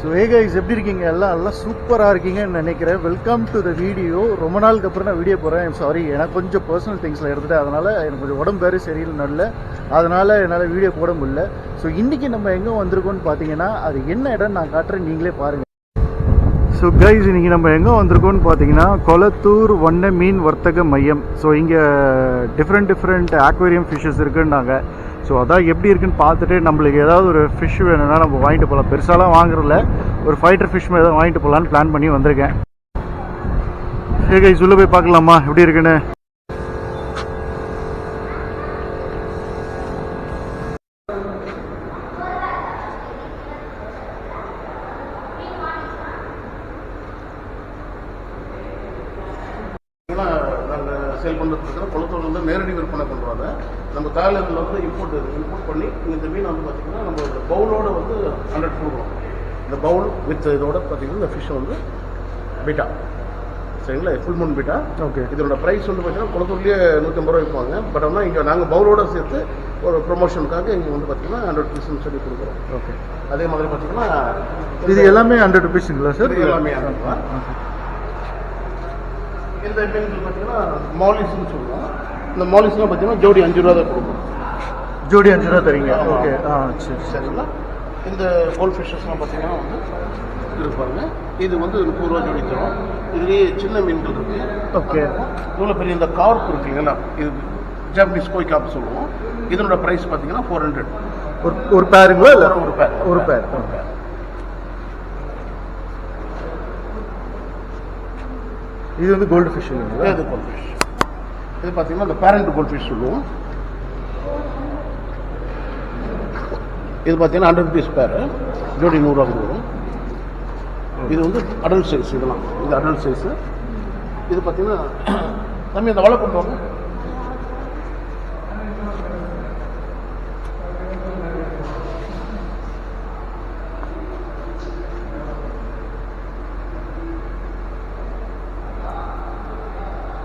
So ஏ guys எப்படி இருக்கீங்க? எல்லாம் எல்லாம் சூப்பராக இருக்கீங்கன்னு நினைக்கிறேன். வெல்கம் டு த வீடியோ ரொம்ப நாளுக்கு அப்புறம் நான் வீடியோ போகிறேன் சாரி எனக்கு கொஞ்சம் பர்சனல் திங்ஸில் எடுத்துட்டேன் அதனால் எனக்கு கொஞ்சம் உடம்பு வேறு சரியில்லை நல்ல அதனால் என்னால் வீடியோ போட முடியல. ஸோ இன்றைக்கி நம்ம எங்கே வந்திருக்கோம்னு பார்த்தீங்கன்னா அது என்ன இடம் நான் காட்டுறேன். நீங்களே பாருங்கள் ஸோ கைஸ் இன்னைக்கு நம்ம எங்கே வந்திருக்கோம்னு பார்த்தீங்கன்னா கொளத்தூர் வண்ண மீன் வர்த்தக மையம். ஸோ இங்கே டிஃப்ரெண்ட் டிஃப்ரெண்ட் ஆக்வேரியம் ஃபிஷ்ஷஸ் இருக்குன்னாங்க. ஸோ அதான் எப்படி இருக்குன்னு பார்த்துட்டு நம்மளுக்கு ஏதாவது ஒரு ஃபிஷ் வேணும்னா நம்ம வாங்கிட்டு போகலாம் பெருசாலாம் வாங்குறதில்ல. ஒரு ஃபைட்டர் ஃபிஷ் ஏதாவது வாங்கிட்டு போகலான்னு பிளான் பண்ணி வந்திருக்கேன். ஏகை கைஸ் போய் பார்க்கலாமா? எப்படி இருக்குன்னு? சேல் பண்ணுறதுக்கு வந்து நேரடி விற்பனை பண்ணுறாங்க நம்ம தாய்லாந்தில் வந்து இம்போர்ட் இம்போர்ட் பண்ணி இந்த மீன் வந்து பார்த்திங்கன்னா நம்ம இந்த பவுலோட வந்து ஹண்ட்ரட் கொடுக்குறோம் இந்த பவுல் வித் இதோட பார்த்திங்கன்னா இந்த ஃபிஷ் வந்து பீட்டா. சரிங்களா? Full moon betta. ஓகே இதோட ப்ரைஸ் வந்து பார்த்தீங்கன்னா குளத்தூர்லேயே நூற்றம்பது ரூபா விற்பாங்க பட் ஆனால் இங்கே நாங்கள் பவுலோட சேர்த்து ஒரு ப்ரொமோஷனுக்காக இங்கே வந்து பார்த்திங்கன்னா ஹண்ட்ரட் பீஸ்னு சொல்லி கொடுக்குறோம். ஓகே அதே மாதிரி பார்த்திங்கன்னா இது எல்லாமே ஹண்ட்ரட் ருபீஸுங்களா சார் எல்லாமே 100 ரூபா. இந்த மீன்கள் பார்த்தீங்கன்னா மாலிஸ்னு சொல்லுவோம். இந்த மாலிஸ்லாம் பார்த்தீங்கன்னா ஜோடி அஞ்சு ரூபா தான் கொடுக்கும். ஜோடி அஞ்சு ரூபா தரீங்க. ஓகே. ஆ சரி சரி. சரிங்களா? இந்த கோல்ட் ஃபிஷஸ்லாம் பார்த்தீங்கன்னா வந்து இருப்பாங்க இது வந்து முப்பது ரூபா ஜோடி தரும். இதுலேயே சின்ன மீன்கள் இருக்கு. ஓகே. இவ்வளோ பெரிய இந்த கார்ப் இருக்கு இல்லைங்களா? இது ஜாப்பனீஸ் கோய் காப் சொல்லுவோம். இதனோட ப்ரைஸ் பார்த்தீங்கன்னா ஃபோர் ஹண்ட்ரட் ஒரு ஒரு பேருங்களா இல்லை? ஒரு பேர் ஒரு பேர் இது வந்து கோல்டு ஃபிஷ் இது கோல்ட் ஃபிஷ் இது பார்த்தீங்கன்னா இந்த பேரண்ட் கோல்ட் சொல்லுவோம். இது பார்த்தீங்கன்னா ஹண்ட்ரட் ருபீஸ் பேர் ஜோடி நூறுரூவா வரும். இது வந்து அடல்ட் சைஸ் இதெல்லாம். இது அடல்ட் சைஸு இது பார்த்தீங்கன்னா தம்பி அந்த வலை கொண்டு வாங்க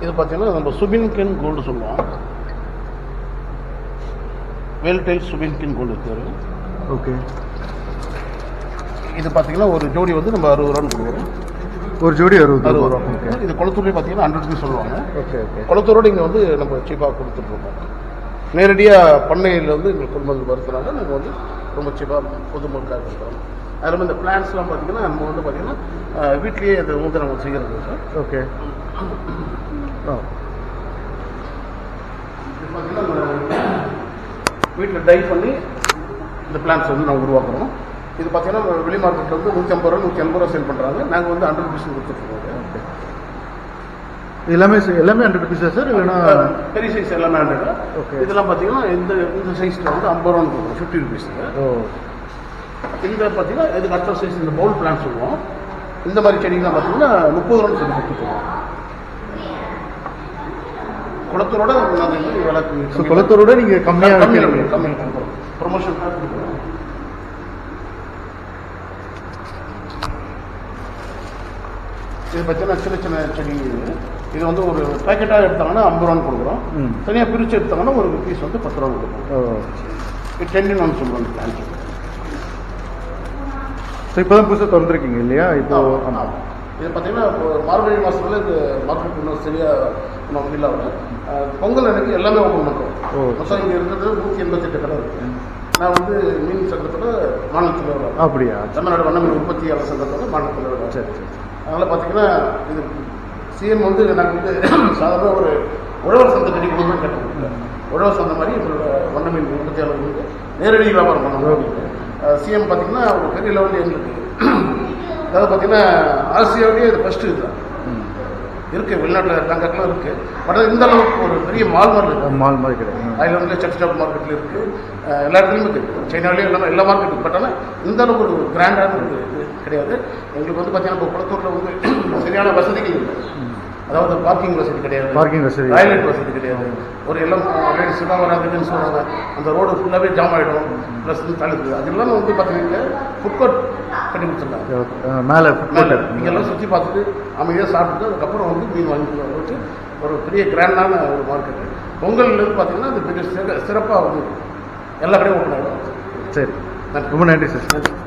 இது பார்த்தீங்கன்னா நம்ம சுபின்கின் கோல்டு சொல்லுவோம். வேல்டைல் சுபின்கின் கோல்டு பேர். ஓகே இது பார்த்தீங்கன்னா ஒரு ஜோடி வந்து நம்ம அறுபது ரூபான்னு கொடுக்குறோம். ஒரு ஜோடி அறுபது அறுபது ரூபா. இது குளத்தூர்லேயே பார்த்தீங்கன்னா ஹண்ட்ரட் ருபீஸ் சொல்லுவாங்க. ஓகே ஓகே குளத்தூரோடு இங்கே வந்து நம்ம சீப்பாக கொடுத்துட்ருக்கோம் நேரடியாக பண்ணையில் வந்து எங்களுக்கு கொள்முதல் வருதுனால நாங்கள் வந்து ரொம்ப சீப்பாக பொதுமக்களுக்காக கொடுக்குறோம். அது மாதிரி இந்த பிளான்ஸ்லாம் பார்த்தீங்கன்னா நம்ம வந்து பார்த்தீங்கன்னா வீட்லேயே அதை வந்து நம்ம செய்கிறது சார் ஓகே வீட்டில் டை பண்ணி இந்த பிளான்ஸ் வந்து நாங்கள் உருவாக்குறோம். இது பார்த்தீங்கன்னா வெளி மார்க்கெட்டில் வந்து நூற்றி ஐம்பது ரூபா நூற்றி எண்பது ரூபா சேல் பண்ணுறாங்க நாங்கள் வந்து ஹண்ட்ரட் ருபீஸ் கொடுத்துட்ருக்கோம் எல்லாமே எல்லாமே ஹண்ட்ரட் ருபீஸா சார் இல்லைன்னா பெரிய சைஸ் எல்லாமே ஹண்ட்ரட் Okay. இதெல்லாம் பார்த்தீங்கன்னா இந்த இந்த சைஸில் வந்து ஐம்பது ரூபான்னு கொடுக்கும் ஃபிஃப்டி ருபீஸுங்க ஓ. இந்த பார்த்தீங்கன்னா இதுக்கு அடுத்த சைஸ் இந்த பவுல் பிளான் சொல்லுவோம். இந்த மாதிரி செடிகள்லாம் பார்த்தீங்கன்னா முப்பது ரூபான்னு சொல்லி கொடுத்துருக்கோம். குளத்தூரோட கம்மியா- குளத்தூரோட நீங்கள் கம்மியாக வைக்கிறீங்க. கம்மியாக ப்ரொமோஷன் இது பார்த்தீங்கன்னா சின்ன சின்ன செடி இது. வந்து ஒரு பேக்கெட்டாக எடுத்தாங்கன்னா ஐம்பது ரூபான்னு கொடுக்குறோம். தனியாக பிரித்து எடுத்தாங்கன்னா ஒரு பீஸ் வந்து பத்து ரூபா கொடுக்குறோம். இது டென்னு ஒன்று சொல்லுவாங்க. பிளான் இப்போ தான் புதுசாக திறந்துருக்கீங்க இல்லையா? இப்போ ஆமாம் இது பார்த்தீங்கன்னா மார்கழி மாதத்துல இந்த மார்க்கெட் இன்னும் சரியாக இன்னும் ஃபில் அஹ், பொங்கல் அன்னைக்கு எல்லாமே ஓப்பன் பண்ணுறோம். மொத்தம் இங்கே இருக்கிறது நூற்றி எண்பத்தெட்டு கடை இருக்கு. நான் வந்து மீன் சங்கத்தில் மாநிலத்தில் வரேன் அப்படியா? தமிழ்நாடு வண்ண மீன் உற்பத்தியாளர் சங்கத்தோட மாநிலத்தில் வரேன் சரி சரி அதனால் பார்த்தீங்கன்னா இது சிஎம் வந்து நாங்கள் வந்து சாதாரண ஒரு உழவர் சந்தை கட்டி கொடுக்கணும் கேட்டோம் உழவர் சந்தை மாதிரி எங்களோட வண்ண மீன் உற்பத்தியாளர்களுக்கு நேரடி வியாபாரம் பண்ணணும். சிஎம் பார்த்தீங்கன்னா ஒரு பெரிய லெவலில் எங்களுக்கு அதாவது பார்த்தீங்கன்னா ஆசியாவிலேயே இது ஃபஸ்ட்டு இதுதான் இருக்குது வெளிநாட்டில் தங்கக்கெல்லாம் இருக்குது பட் இந்த அளவுக்கு ஒரு பெரிய மால் மாதிரி இருக்குது மால் மாதிரி கிடையாது. ஐலாண்டில் சர்ச் ஷாப் மார்க்கெட்டில் இருக்குது எல்லா இடத்துலையுமே இருக்குது சைனாலேயும் எல்லாமே எல்லா மார்க்கெட்டும் பட் ஆனால் இந்த அளவுக்கு ஒரு கிராண்டான ஒரு இது கிடையாது. எங்களுக்கு வந்து பார்த்தீங்கன்னா இப்போ குளத்தூரில் வந்து சரியான வசதிகள் இல்லை. அதாவது பார்க்கிங் வசதி கிடையாது. பார்க்கிங் வசதி டாய்லெட் வசதி கிடையாது. ஒரு எல்லாம் லேடிஸ் தான் வராது ஜென்ஸ் வராங்க அந்த ரோடு ஃபுல்லாகவே ஜாம் ஆகிடும் ப்ளஸ் வந்து தள்ளுது அது எல்லாமே வந்து பார்த்தீங்கன்னா ஃபுட் கோர்ட் கட்டி கொடுத்துருந்தாங்க மேலே மேலே. எல்லாம் சுற்றி பார்த்துட்டு அமைதியாக சாப்பிட்டுட்டு அதுக்கப்புறம் வந்து மீன் வாங்கி வச்சு ஒரு பெரிய கிராண்டான ஒரு மார்க்கெட்டு பொங்கல்லேருந்து பார்த்தீங்கன்னா அது பெரிய சிற சிறப்பாக வந்து எல்லா கடையும் ஓப்பன் ஆகிடும் சரி. ரொம்ப நன்றி சார்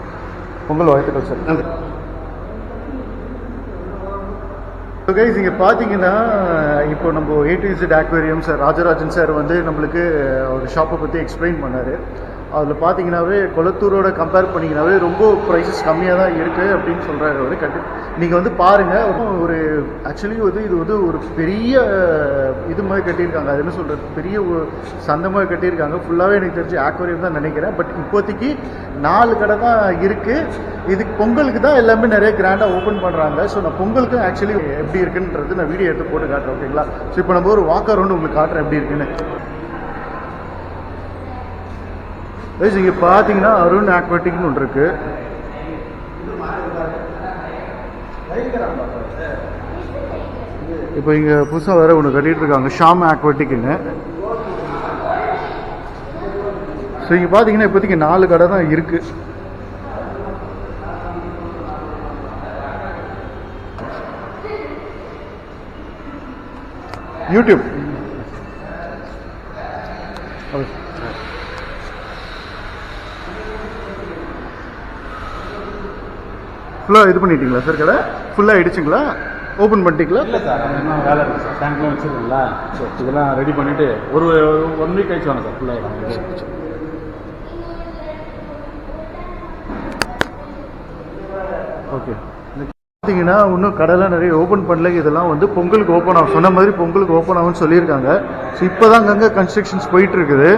பொங்கல் வாழ்த்துக்கள் சார் நன்றி. கைஸ் இங்கே பார்த்தீங்கன்னா இப்போ நம்ம A to Z aquarium sir Rajarajan sir வந்து நம்மளுக்கு ஒரு ஷாப்பை பற்றி எக்ஸ்பிளைன் பண்ணார். அதில் பார்த்தீங்கன்னாவே கொளத்தூரோட கம்பேர் பண்ணிங்கனாவே ரொம்ப ப்ரைஸஸ் கம்மியாக தான் இருக்குது அப்படின்னு சொல்கிறாரு அவர். கட்டி நீங்கள் வந்து பாருங்கள் ஒரு ஆக்சுவலி வந்து இது வந்து ஒரு பெரிய இது மாதிரி கட்டியிருக்காங்க. அது என்ன சொல்கிறது பெரிய ஒரு சந்தை மாதிரி கட்டியிருக்காங்க. ஃபுல்லாகவே எனக்கு தெரிஞ்சு ஆக்வேரியம் தான் நினைக்கிறேன். பட் இப்போதைக்கு நாலு கடை தான் இருக்குது இதுக்கு பொங்கலுக்கு தான் எல்லாமே நிறைய கிராண்டாக ஓப்பன் பண்ணுறாங்க ஸோ நான் பொங்கலுக்கு ஆக்சுவலி எப்படி இருக்குன்றது நான் வீடியோ எடுத்து போட்டு காட்டுறேன் ஓகேங்களா ஸோ இப்போ நம்ம ஒரு வாக்கர் ஒன்று உங்களுக்கு காட்டுறேன் எப்படி இருக்குன்னு கைஸ் இங்கே பார்த்தீங்கன்னா அருண் ஆக்வாட்டிக்னு ஒன்று இருக்குது இப்போ இங்கே புதுசாக வேற ஒன்று கட்டிட்டு இருக்காங்க. ஷாம் ஆக்வாட்டிக்னு ஸோ இங்கே பார்த்தீங்கன்னா இப்போதைக்கு நாலு கடை தான் இருக்குது யூடியூப் ஃபுல்லாக இது பண்ணிட்டீங்களா சார் கடை? ஃபுல்லாக ஆயிடுச்சுங்களா ஓப்பன் பண்ணிட்டீங்களா? இல்லை சார் இன்னும் வேலை இருக்குது சார் டேங்க்லாம் வச்சுருக்கீங்களா இதெல்லாம் ரெடி பண்ணிவிட்டு ஒரு ஒன் வீக் கழிச்சு வாங்க சார் ஃபுல்லாக ஓகே பார்த்தீங்கன்னா இன்னும் கடைலாம் நிறைய ஓப்பன் பண்ணல. இதெல்லாம் வந்து பொங்கலுக்கு ஓப்பன் ஆகும். சொன்ன மாதிரி பொங்கலுக்கு ஓப்பன் ஆகும்னு சொல்லியிருக்காங்க. ஸோ இப்போ தான் அங்கங்கே கன்ஸ்ட்ரக்ஷன்ஸ் போயிட்டு இருக்குது.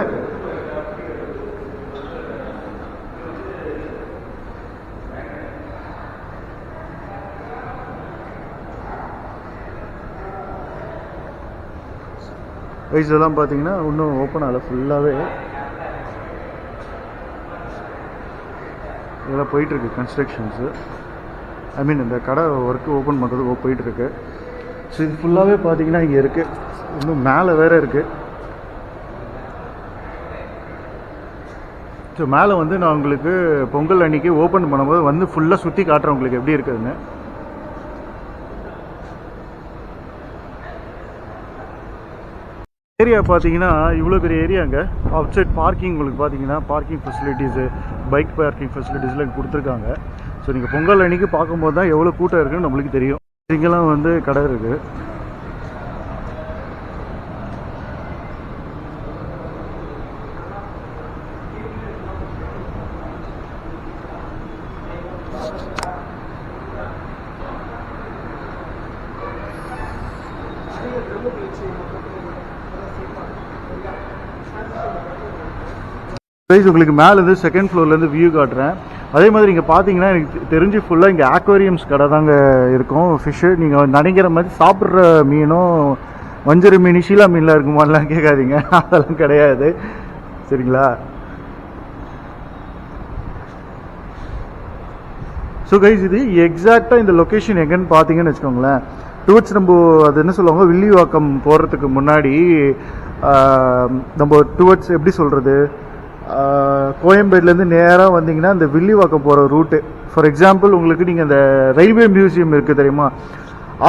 வயசு பார்த்தீங்கன்னா இன்னும் ஓப்பன் ஆகலை ஃபுல்லாகவே இதெல்லாம் போயிட்டுருக்கு கன்ஸ்ட்ரக்ஷன்ஸு ஐ மீன் இந்த கடை ஒர்க்கு ஓப்பன் பண்ணுறது போயிட்டுருக்கு. ஸோ இது ஃபுல்லாகவே பார்த்தீங்கன்னா இங்கே இருக்குது இன்னும் மேலே வேறு இருக்குது ஸோ மேலே வந்து நான் உங்களுக்கு பொங்கல் அன்னைக்கு ஓப்பன் பண்ணும்போது வந்து ஃபுல்லாக சுற்றி காட்டுறேன் உங்களுக்கு எப்படி இருக்குதுன்னு. ஏரியா பார்த்தீங்கன்னா இவ்வளோ பெரிய ஏரியாங்க அவுட் சைட் பார்க்கிங் உங்களுக்கு பார்த்தீங்கன்னா பார்க்கிங் ஃபெசிலிட்டிஸு பைக் பார்க்கிங் ஃபெசிலிட்டிஸ்லாம் கொடுத்துருக்காங்க. ஸோ நீங்கள் பொங்கல் அன்னைக்கு பார்க்கும்போது தான் எவ்வளோ கூட்டம் இருக்குன்னு நம்மளுக்கு தெரியும். இங்கெல்லாம் வந்து கடை இருக்குது ப்ரைஸ் உங்களுக்கு மேலேருந்து செகண்ட் ஃப்ளோர்லேருந்து வியூ காட்டுறேன். அதே மாதிரி இங்கே பார்த்தீங்கன்னா எனக்கு தெரிஞ்சு ஃபுல்லாக இங்கே ஆக்வேரியம்ஸ் கடை தாங்க இருக்கும். ஃபிஷ்ஷு நீங்கள் நினைக்கிற மாதிரி சாப்பிட்ற மீனும் வஞ்சர மீன் ஷீலா மீன்லாம் இருக்குமான்லாம் கேட்காதீங்க. அதெல்லாம் கிடையாது. சரிங்களா? ஸோ கைஸ் இது எக்ஸாக்டாக இந்த லொக்கேஷன் எங்கேன்னு பார்த்தீங்கன்னு வச்சுக்கோங்களேன். டுவர்ட்ஸ் நம்ம அது என்ன சொல்லுவாங்க? வில்லிவாக்கம் போகிறதுக்கு முன்னாடி நம்ம டுவர்ட்ஸ் எப்படி சொல்கிறது கோயம்பேட்லேருந்து நேராக வந்தீங்கன்னா இந்த வில்லிவாக்கம் போகிற ரூட்டு. ஃபார் எக்ஸாம்பிள் உங்களுக்கு நீங்கள் இந்த ரயில்வே மியூசியம் இருக்குது தெரியுமா?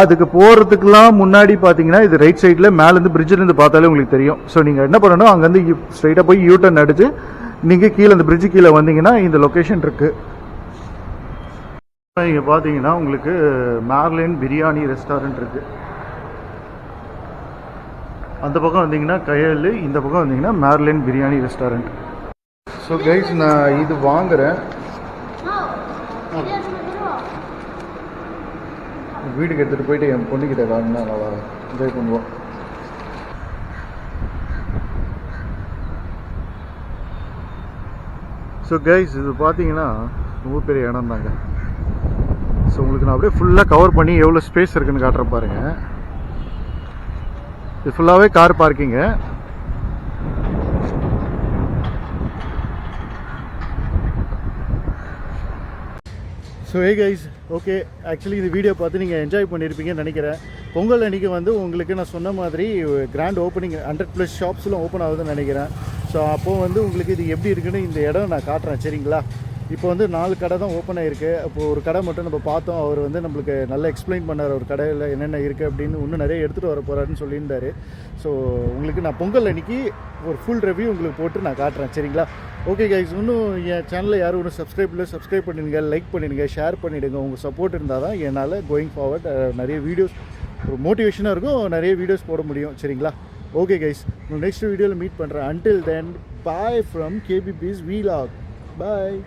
அதுக்கு போகிறதுக்கெலாம் முன்னாடி பார்த்தீங்கன்னா இது ரைட் சைடில் மேலேருந்து பிரிட்ஜிலேருந்து பார்த்தாலே உங்களுக்கு தெரியும். ஸோ நீங்கள் என்ன பண்ணணும்? அங்கேருந்து ஸ்ட்ரைட்டாக போய் யூ டர்ன் நீங்கள் கீழே அந்த பிரிட்ஜு கீழே வந்தீங்கன்னா இந்த லொக்கேஷன் இருக்குது இங்கே பார்த்தீங்கன்னா உங்களுக்கு மேர்லின் பிரியாணி ரெஸ்டாரண்ட் இருக்குது அந்த பக்கம் வந்தீங்கன்னா கயல் இந்த பக்கம் வந்தீங்கன்னா Merlin biryani restaurant so guys நான் இது வாங்குறேன் வீட்டுக்கு எடுத்துகிட்டு போயிட்டு என் பொண்ணுக்கிட்ட காணுன்னா நல்லா என்ஜாய் பண்ணுவோம். ஸோ கைஸ் இது பார்த்தீங்கன்னா ரொம்ப பெரிய இடம் தாங்க. ஸோ உங்களுக்கு நான் அப்படியே ஃபுல்லாக கவர் பண்ணி எவ்வளோ ஸ்பேஸ் இருக்குன்னு காட்டுற பாருங்க. இது ஃபுல்லாகவே car parking so hey guys okay actually இந்த வீடியோ பார்த்து நீங்கள் என்ஜாய் பண்ணியிருப்பீங்கன்னு நினைக்கிறேன். பொங்கல் அன்றைக்கி வந்து உங்களுக்கு நான் சொன்ன மாதிரி கிராண்ட் ஓப்பனிங் ஹண்ட்ரட் ப்ளஸ் ஷாப்ஸ்லாம் ஓப்பன் ஆகுதுன்னு நினைக்கிறேன். ஸோ அப்போது வந்து உங்களுக்கு இது எப்படி இருக்குன்னு இந்த இடம் நான் காட்டுறேன் சரிங்களா? இப்போ வந்து நாலு கடை தான் ஓப்பன் ஆயிருக்கு. அப்போது ஒரு கடை மட்டும் நம்ம பார்த்தோம். அவர் வந்து நம்மளுக்கு நல்லா எக்ஸ்பிளைன் பண்ணார். ஒரு கடையில் என்னென்ன இருக்குது அப்படின்னு இன்னும் நிறைய எடுத்துகிட்டு வர போகிறாருன்னு சொல்லியிருந்தாரு. ஸோ உங்களுக்கு நான் பொங்கல் அன்னைக்கு ஒரு ஃபுல் ரிவ்யூ உங்களுக்கு போட்டு நான் காட்டுறேன். சரிங்களா? ஓகே கைஸ் இன்னும் என் சேனலில் யாரும் ஒன்றும் சப்ஸ்கிரைப் இல்லை சப்ஸ்கிரைப் பண்ணிடுங்க லைக் பண்ணிடுங்க ஷேர் பண்ணிவிடுங்க உங்கள் சப்போர்ட் இருந்தால் தான் என்னால் கோயிங் ஃபார்வர்ட் நிறைய வீடியோஸ் ஒரு மோட்டிவேஷனாக இருக்கும். நிறைய வீடியோஸ் போட முடியும். சரிங்களா? ஓகே கைஸ் நெக்ஸ்ட் வீடியோவில் மீட் பண்ணுறேன் அன்டில் தென் பாய் ஃப்ரம் கேபிபிஸ் வீலாக் பாய்